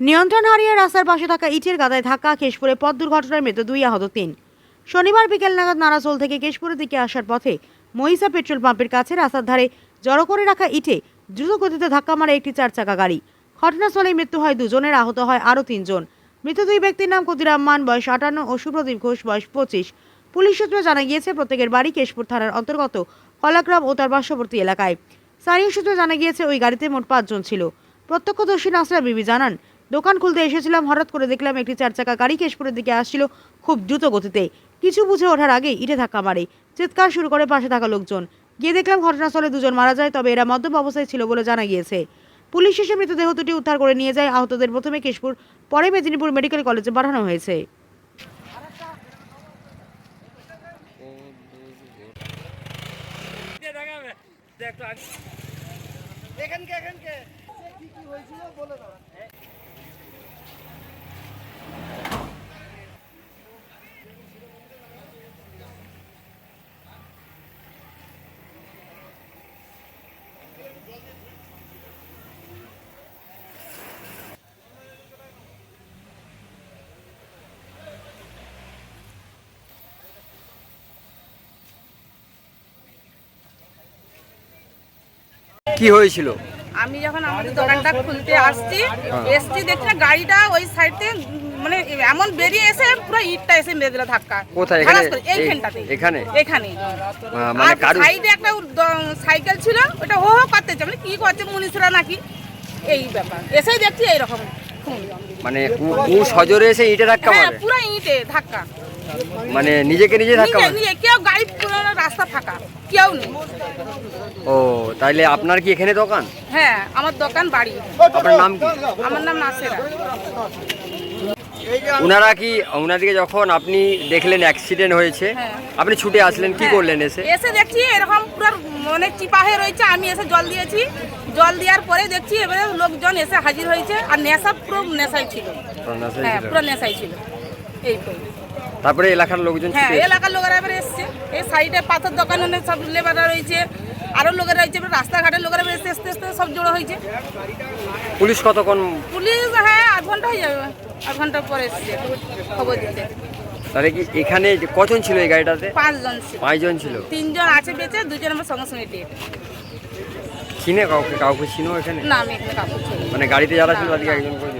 নিয়ন্ত্রণ হারিয়ে রাস্তার পাশে থাকা ইটের গাদায় ধাক্কা, কেশপুরে পথ দুর্ঘটনায় মৃত দুই আহত তিন। শনিবার বিকেল নাগাদ নারাসোল থেকে কেশপুরের দিকে আসার পথে মহিষা পেট্রোল পাম্পের কাছে রাস্তার ধারে জড়ো করে রাখা ইটে দ্রুত গতিতে ধাক্কা মারে একটি চার চাকা গাড়ি। ঘটনাস্থলেই মৃত্যু হয় দুজনের, আহত হয় আরও তিনজন। মৃত দুই ব্যক্তির নাম ক্ষুদিরাম মান বয়স আটান্ন, ও সুপ্রদীপ ঘোষ, বয়স পঁচিশ। পুলিশ সূত্রে জানা গিয়েছে, প্রত্যেকের বাড়ি কেশপুর থানার অন্তর্গত কলাগ্রাম ও তার পার্শ্ববর্তী এলাকায়। স্থানীয় সূত্রে জানা গিয়েছে, ওই গাড়িতে মোট পাঁচজন ছিল। প্রত্যক্ষদর্শী নাসরা বিবি জানান দোকান খুলতে এসেছিলাম হঠাৎ করে দেখলাম একটি চার চাকা গাড়ি কেশপুরের দিকে আসছিল খুব দ্রুত গতিতে কিছু বুঝে ওঠার আগে ইটে ধাক্কা মারে চিৎকার শুরু করে পাশে থাকা লোকজন গিয়ে দেখলাম ঘটনাস্থলে দুজন মারা যায় তবে এরা মদ্যপ অবস্থায় ছিল বলে জানা গিয়েছে পুলিশ এসে মৃতদেহ দুটি উদ্ধার করে নিয়ে যায় আহতদের প্রথমে কেশপুর পরে মেদিনীপুর মেডিকেল কলেজে পাঠানো হয়েছে কি কি হয়েছিল আমি যখন আমাদের দোকানটা খুলতে আসছি হ্যাঁ। এসছি দেখছি গাড়িটা ওই সাইডে মানে এমন বেরিয়ে এসে পুরো ইটটা এসে মেরে দিল ধাক্কা। কোথায়? এখানে? এইখানটাতে এখানে? এখানে। মানে কারু সাইডে একটা সাইকেল ছিল ওটা হো হো করতেছে। মানে কি করছে মুনিশরা নাকি? এই ব্যাপার। এসেই দেখছি এইরকম। মানে উ- সজরে এসে ইটে ধাক্কা হ্যাঁ মারে? পুরো ইটে ধাক্কা। মানে নিজেকে নিজে ধাক্কা মারে? কেউ গাড়ি পুরো রাস্তা ফাঁকা কেউ নেই। ও তাইলে আপনার কি এখানে দোকান? হ্যাঁ আমার দোকান বাড়ি। আপনার নাম কি? আমার নাম নাসেরা। উনারা কি উনাদিকে যখন আপনি দেখলেন অ্যাক্সিডেন্ট হয়েছে হ্যাঁ। আপনি ছুটে আসলেন কি হ্যাঁ। করলেন এসে? এসে দেখছি এরকম পুরো মানে চিপা হয়ে রয়েছে আমি এসে জল দিয়েছি। জল দেওয়ার পরে দেখছি এবারে লোকজন এসে হাজির হয়েছে আর নেশা পুরো নেশাই ছিল। হ্যাঁ পুরো নেশাই ছিল। এই তারপরে এলাকার লোকজন হ্যাঁ এলাকার লোকেরা এবারে এসছে। এই সাইডে পাথর দোকানে সব লেবাররা রয়েছে। আরও লোকেরা এবার রাস্তাঘাটের লোকেরা এসে আস্তে আস্তে সব জড়ো হয়েছে। পুলিশ কতক্ষণ পুলিশ হ্যাঁ আধ ঘণ্টা হয়ে যাবে আধ ঘণ্টা পরে এসছে খবর দিতে। তাহলে কি এখানে কজন ছিল এই গাড়িটাতে? পাঁচজন ছিল। পাঁচজন ছিল। তিনজন আছে বেঁচে দুজন আমার সঙ্গে সঙ্গে ডেট চিনে কাউকে? কাউকে চিনো এখানে? না আমি এখানে ছিল মানে গাড়িতে যারা ছিল তাদেরকে একজন করে।